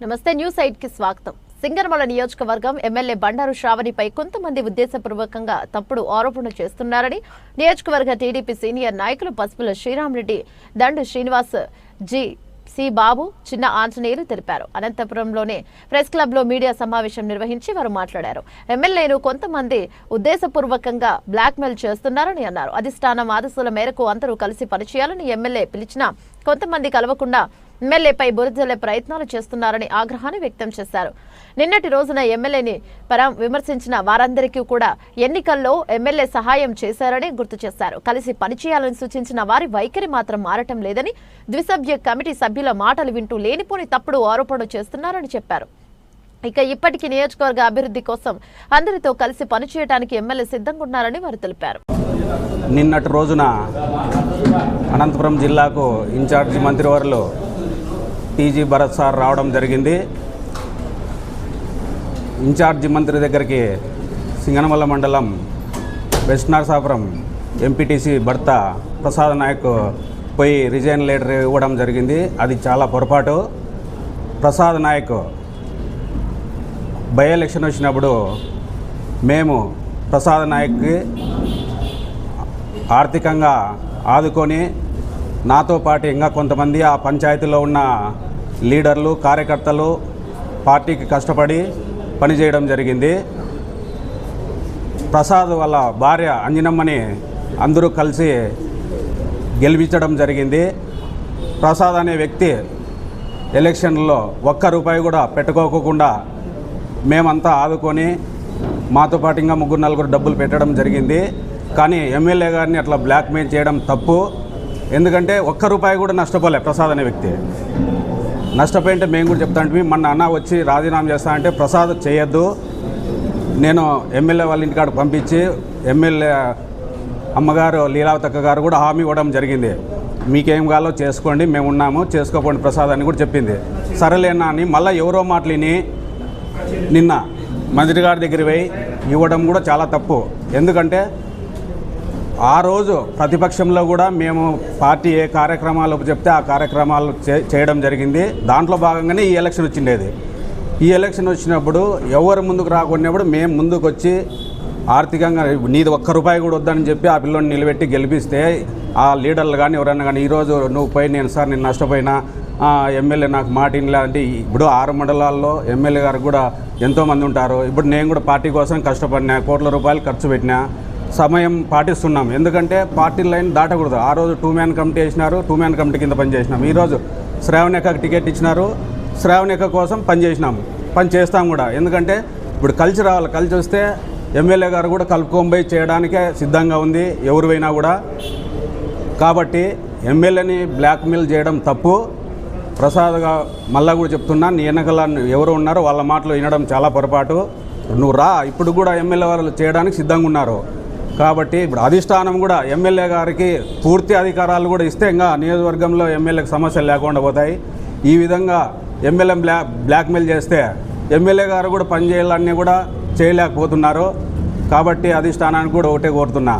నమస్తే న్యూస్ ఎయిట్కి స్వాగతం. సింగర్మల నియోజకవర్గం ఎమ్మెల్యే బండారు శ్రావణిపై కొంతమంది ఉద్దేశపూర్వకంగా తప్పుడు ఆరోపణలు చేస్తున్నారని నియోజకవర్గ టీడీపీ సీనియర్ నాయకులు పసుపుల శ్రీరామరెడ్డి దండు శ్రీనివాస్ జి సి బాబు చిన్న ఆంజనేయులు తెలిపారు. అనంతపురంలోనే ప్రెస్ క్లబ్లో మీడియా సమావేశం నిర్వహించి వారు మాట్లాడారు. ఎమ్మెల్యేను కొంతమంది ఉద్దేశపూర్వకంగా బ్లాక్మెయిల్ చేస్తున్నారని అన్నారు. అధిష్టానం ఆదేశాల మేరకు అందరూ కలిసి పనిచేయాలని ఎమ్మెల్యే పిలిచినా కొంతమంది కలవకుండా ఎమ్మెల్యేపై బురదలే ప్రయత్నాలు చేస్తున్నారని ఆగ్రహాన్ని వ్యక్తం చేశారు. నిన్నటి రోజున ఎమ్మెల్యేని పరం విమర్శించిన వారందరికీ కూడా ఎన్నికల్లో ఎమ్మెల్యే సహాయం చేశారని గుర్తు చేశారు. కలిసి పనిచేయాలని సూచించిన వారి వైఖరి మాత్రం మారటం లేదని ద్విసభ్య కమిటీ సభ్యుల మాటలు వింటూ లేనిపోని తప్పుడు ఆరోపణలు చేస్తున్నారని చెప్పారు. ఇక ఇప్పటికీ నియోజకవర్గ అభివృద్ధి కోసం అందరితో కలిసి పనిచేయడానికి ఎమ్మెల్యే సిద్ధంగా ఉన్నారని వారు తెలిపారు. నిన్నటి రోజున అనంతపురం జిల్లాకు ఇన్ఛార్జి మంత్రివర్లు టీజీ భరత్ సార్ రావడం జరిగింది. ఇన్ఛార్జి మంత్రి దగ్గరికి సింగనమల్ల మండలం వెస్ట్ నరసాపురం ఎంపీటీసీ భర్త ప్రసాద్ నాయక్ పోయి రిజైన్ లెటర్ ఇవ్వడం జరిగింది. అది చాలా పొరపాటు. ప్రసాద్ నాయక్ బై ఎలక్షన్ వచ్చినప్పుడు మేము ప్రసాద్ నాయక్కి ఆర్థికంగా ఆదుకొని నాతో పాటు ఇంకా కొంతమంది ఆ పంచాయతీలో ఉన్న లీడర్లు కార్యకర్తలు పార్టీకి కష్టపడి పనిచేయడం జరిగింది. ప్రసాద్ వాళ్ళ భార్య అంజనమ్మని అందరూ కలిసి గెలిపించడం జరిగింది. ప్రసాద్ అనే వ్యక్తి ఎలక్షన్లో ఒక్క రూపాయి కూడా పెట్టుకోకుండా మేమంతా ఆదుకొని మాతో పాటు ఇంకా ముగ్గురు నలుగురు డబ్బులు పెట్టడం జరిగింది. కానీ ఎమ్మెల్యే గారిని అట్లా బ్లాక్మెయిల్ చేయడం తప్పు. ఎందుకంటే ఒక్క రూపాయి కూడా నష్టపోలే ప్రసాద్ అనే వ్యక్తి. నష్టపోయింటే మేము కూడా చెప్తా అంటే మన అన్న వచ్చి రాజీనామా చేస్తా అంటే ప్రసాద్ చేయొద్దు. నేను ఎమ్మెల్యే వాళ్ళ ఇంటికాడ పంపించి ఎమ్మెల్యే అమ్మగారు లీలావతక్క గారు కూడా హామీ ఇవ్వడం జరిగింది. మీకేం కావాలో చేసుకోండి మేము ఉన్నాము చేసుకోకండి ప్రసాద్ అని కూడా చెప్పింది. సరేలేనా అని మళ్ళీ ఎవరో మాటలిని నిన్న మంత్రి గారి దగ్గర పోయి ఇవ్వడం కూడా చాలా తప్పు. ఎందుకంటే ఆ రోజు ప్రతిపక్షంలో కూడా మేము పార్టీ ఏ కార్యక్రమాలు చెప్తే ఆ కార్యక్రమాలు చే- చేయడం జరిగింది. దాంట్లో భాగంగానే ఈ ఎలక్షన్ వచ్చిండేది. ఈ ఎలక్షన్ వచ్చినప్పుడు ఎవరు ముందుకు రాకున్నప్పుడు మేము ముందుకు వచ్చి ఆర్థికంగా నీది ఒక్క రూపాయి కూడా వద్దని చెప్పి ఆ పిల్లోని నిలబెట్టి గెలిపిస్తే ఆ లీడర్లు కానీ ఎవరన్నా కానీ ఈరోజు నువ్వు పోయి నేను సార్ నేను నష్టపోయినా ఎమ్మెల్యే నాకు మాట ఇన్లే అంటే ఇప్పుడు ఆరు మండలాల్లో ఎమ్మెల్యే గారు కూడా ఎంతోమంది ఉంటారు. ఇప్పుడు నేను కూడా పార్టీ కోసం కష్టపడినా కోట్ల రూపాయలు ఖర్చు పెట్టినా సమయం పాటిస్తున్నాం. ఎందుకంటే పార్టీ లైన్ దాటకూడదు. ఆ రోజు టూ మ్యాన్ కమిటీ వేసినారు టూ మ్యాన్ కమిటీ కింద పనిచేసినాం ఈరోజు శ్రావణేఖకు టికెట్ ఇచ్చినారు శ్రావణేఖ కోసం పనిచేసినాము పని చేస్తాం కూడా. ఎందుకంటే ఇప్పుడు కలిసి రావాలి. కలిసి వస్తే ఎమ్మెల్యే గారు కూడా కలుపుకోంబై చేయడానికే సిద్ధంగా ఉంది. ఎవరివైనా కూడా. కాబట్టి ఎమ్మెల్యేని బ్లాక్మెయిల్ చేయడం తప్పు. ప్రసాద్గా మళ్ళా కూడా చెప్తున్నా నీ వెనకాల ఎవరు ఉన్నారో వాళ్ళ మాటలు వినడం చాలా పొరపాటు. నువ్వు రా. ఇప్పుడు కూడా ఎమ్మెల్యే వాళ్ళు చేయడానికి సిద్ధంగా ఉన్నారు. కాబట్టి ఇప్పుడు అధిష్టానం కూడా ఎమ్మెల్యే గారికి పూర్తి అధికారాలు కూడా ఇస్తే ఇంకా నియోజకవర్గంలో ఎమ్మెల్యేకి సమస్యలు లేకుండా పోతాయి. ఈ విధంగా ఎమ్మెల్యే బ్లా బ్లాక్మెయిల్ చేస్తే ఎమ్మెల్యే గారు కూడా పనిచేయాలన్నీ కూడా చేయలేకపోతున్నారు. కాబట్టి అధిష్టానానికి కూడా ఒకటే కోరుతున్నా.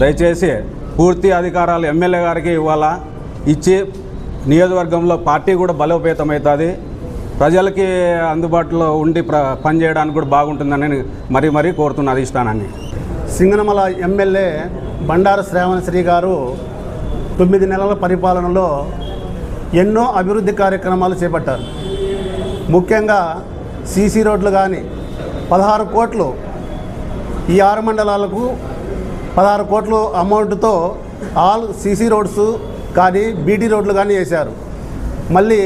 దయచేసి పూర్తి అధికారాలు ఎమ్మెల్యే గారికి ఇవ్వాలా? ఇచ్చి నియోజకవర్గంలో పార్టీ కూడా బలోపేతం అవుతుంది ప్రజలకి అందుబాటులో ఉండి ప్ర పనిచేయడానికి కూడా బాగుంటుందని మరీ మరీ కోరుతున్నా అధిష్టానాన్ని. సింగనమల ఎమ్మెల్యే బండారు శ్రావణశ్రీ గారు తొమ్మిది నెలల పరిపాలనలో ఎన్నో అభివృద్ధి కార్యక్రమాలు చేపట్టారు. ముఖ్యంగా సీసీ రోడ్లు కానీ పదహారు కోట్లు ఈ ఆరు మండలాలకు పదహారు కోట్లు అమౌంట్తో ఆల్ సీసీ రోడ్స్ కానీ బీటీ రోడ్లు కానీ వేశారు. మళ్ళీ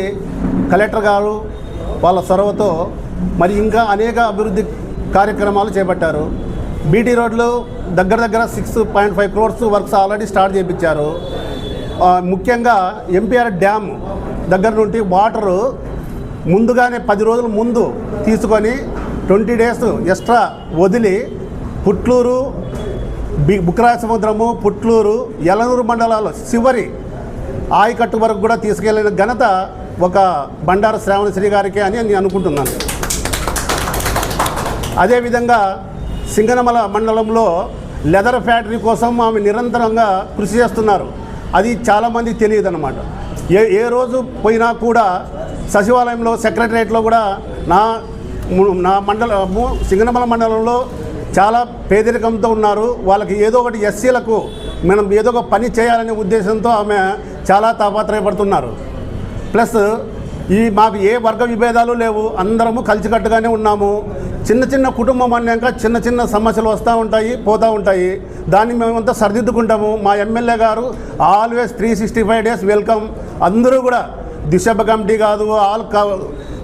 కలెక్టర్ గారు వాళ్ళ చొరవతో మరి ఇంకా అనేక అభివృద్ధి కార్యక్రమాలు చేపట్టారు. బీటీ రోడ్లు దగ్గర దగ్గర six point five crores works already start చేయించారు ముఖ్యంగా ఎంపీఆర్ డ్యామ్ దగ్గర నుండి వాటరు ముందుగానే పది రోజుల ముందు తీసుకొని ట్వంటీ డేస్ ఎక్స్ట్రా వదిలి పుట్లూరు బి బుక్రాయ సముద్రము పుట్లూరు ఎలనూరు మండలాలు చివరి ఆయకట్టు వరకు కూడా తీసుకెళ్ళిన ఘనత ఒక బండారు శ్రావణశ్రీ గారికి అని నేను అనుకుంటున్నాను. అదేవిధంగా సింగనమల మండలంలో లెదర్ ఫ్యాక్టరీ కోసం ఆమె నిరంతరంగా కృషి చేస్తున్నారు. అది చాలామంది తెలియదు అనమాట ఏ ఏ రోజు పోయినా కూడా సచివాలయంలో సెక్రటరియట్లో కూడా నా నా మండల సింగనమల మండలంలో చాలా పేదరికంతో ఉన్నారు. వాళ్ళకి ఏదో ఒకటి ఎస్సీలకు మనం ఏదో ఒక పని చేయాలనే ఉద్దేశంతో ఆమె చాలా తాపత్రయపడుతున్నారు. ప్లస్ ఈ మాకు ఏ వర్గ విభేదాలు లేవు. అందరము కలిసికట్టుగానే ఉన్నాము. చిన్న చిన్న కుటుంబం అన్నాక చిన్న చిన్న సమస్యలు వస్తూ ఉంటాయి పోతూ ఉంటాయి. దాన్ని మేమంతా సరిదిద్దుకుంటాము. మా ఎమ్మెల్యే గారు always three sixty five days welcome అందరూ కూడా దిశభ కమిటీ కాదు ఆల్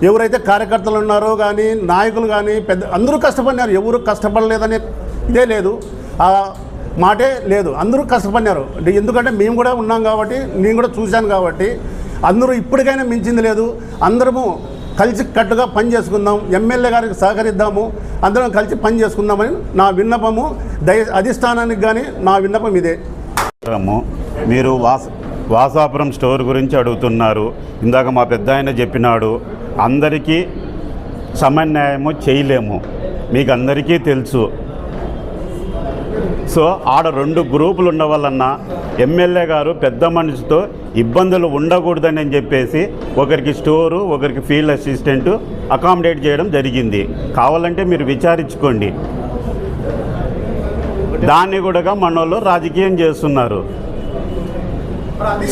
ఎవరైతే కార్యకర్తలు ఉన్నారో కానీ నాయకులు కానీ పెద్ద అందరూ కష్టపడినారు. ఎవరు కష్టపడలేదనే ఇదే లేదు. ఆ మాటే లేదు. అందరూ కష్టపడినారు. అంటే ఎందుకంటే మేము కూడా ఉన్నాం కాబట్టి నేను కూడా చూశాను కాబట్టి అందరూ ఇప్పటికైనా మించింది లేదు. అందరము కలిసి కట్టుగా పని చేసుకుందాం ఎమ్మెల్యే గారికి సహకరిద్దాము అందరం కలిసి పని చేసుకుందామని నా విన్నపము దయ అధిష్టానానికి కానీ నా విన్నపం ఇదే. మీరు వాస వాసాపురం స్టోర్ గురించి అడుగుతున్నారు. ఇందాక మా పెద్ద ఆయన చెప్పినాడు అందరికీ సమన్యాయము చేయలేము. మీకు అందరికీ తెలుసు. సో ఆడ రెండు గ్రూపులు ఉండవలన్నా ఎమ్మెల్యే గారు పెద్ద మనిషితో ఇబ్బందులు ఉండకూడదని అని చెప్పేసి ఒకరికి స్టోరు ఒకరికి ఫీల్డ్ అసిస్టెంట్ అకామిడేట్ చేయడం జరిగింది. కావాలంటే మీరు విచారించుకోండి. దాన్ని కూడా మన రాజకీయం చేస్తున్నారు.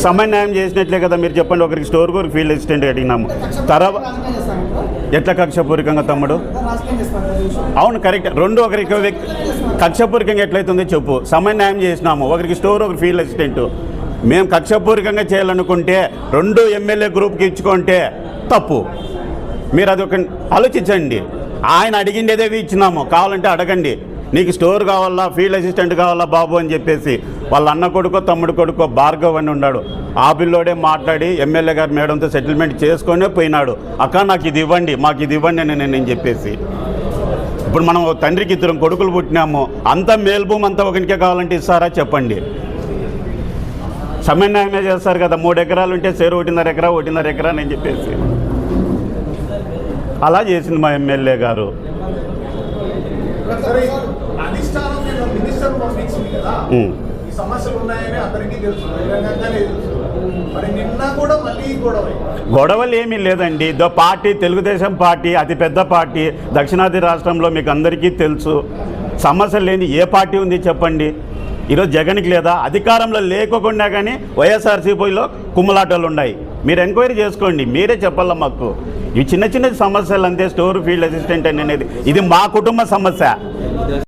సమన్వయం చేసినట్లే కదా మీరు చెప్పండి ఒకరికి స్టోర్ ఒకరికి ఫీల్డ్ అసిస్టెంట్ అడిగినాము. తర్వాత ఎట్లా కక్షపూరికంగా తమ్ముడు? అవును కరెక్ట్ రెండు ఒకరికి కక్షపూరికంగా ఎట్లయితుందో చెప్పు. సమన్యాయం చేసినాము. ఒకరికి స్టోర్ ఒకరికి ఫీల్డ్ అసిస్టెంట్. మేము కక్షపూరికంగా చేయాలనుకుంటే రెండు ఎమ్మెల్యే గ్రూప్కి ఇచ్చుకుంటే తప్పు. మీరు అది ఒక ఆలోచించండి. ఆయన అడిగిండేదేవి ఇచ్చినాము. కావాలంటే అడగండి. నీకు స్టోర్ కావాలా ఫీల్డ్ అసిస్టెంట్ కావాలా బాబు అని చెప్పేసి వాళ్ళ అన్న కొడుకో తమ్ముడు కొడుకో భార్గవ్ అని ఉన్నాడు. ఆ పిల్లోడే మాట్లాడి ఎమ్మెల్యే గారు మేడంతో సెటిల్మెంట్ చేసుకొనే పోయినాడు. అక్క నాకు ఇది ఇవ్వండి మాకు ఇది ఇవ్వండి అని నేను చెప్పేసి. ఇప్పుడు మనం తండ్రికి ఇద్దరం కొడుకులు పుట్టినాము. అంత మేల్భూమి అంతా ఒకరికే కావాలంటే ఇస్తారా చెప్పండి. సమన్వయమే చేస్తారు కదా మూడు ఎకరాలు ఉంటే సేరు ఒకటిన్నర ఎకరా ఒకటిన్నర ఎకరా అని చెప్పేసి. అలా చేసింది మా ఎమ్మెల్యే గారు. సరే పంపించింది కదా. ఈ సమస్యలు ఉన్నాయని అందరికీ తెలుసు. బహిరంగంగానే తెలుసు మరి నిన్న కూడా మళ్ళీ ఈ గొడవ. గొడవలు ఏమీ లేదండి. దో పార్టీ తెలుగుదేశం పార్టీ అతి పెద్ద పార్టీ దక్షిణాది రాష్ట్రంలో మీకు అందరికీ తెలుసు. సమస్య లేని ఏ పార్టీ ఉంది చెప్పండి. ఈరోజు జగన్కి లేదా? అధికారంలో లేకోకుండా కానీ వైఎస్ఆర్సీపీలో కుమ్మలాటలు ఉన్నాయి. మీరు ఎంక్వైరీ చేసుకోండి. మీరే చెప్పాల మాకు? ఇవి చిన్న చిన్న సమస్యలు అంతే స్టోర్ ఫీల్డ్ అసిస్టెంట్ అనేది. ఇది మా కుటుంబ సమస్య.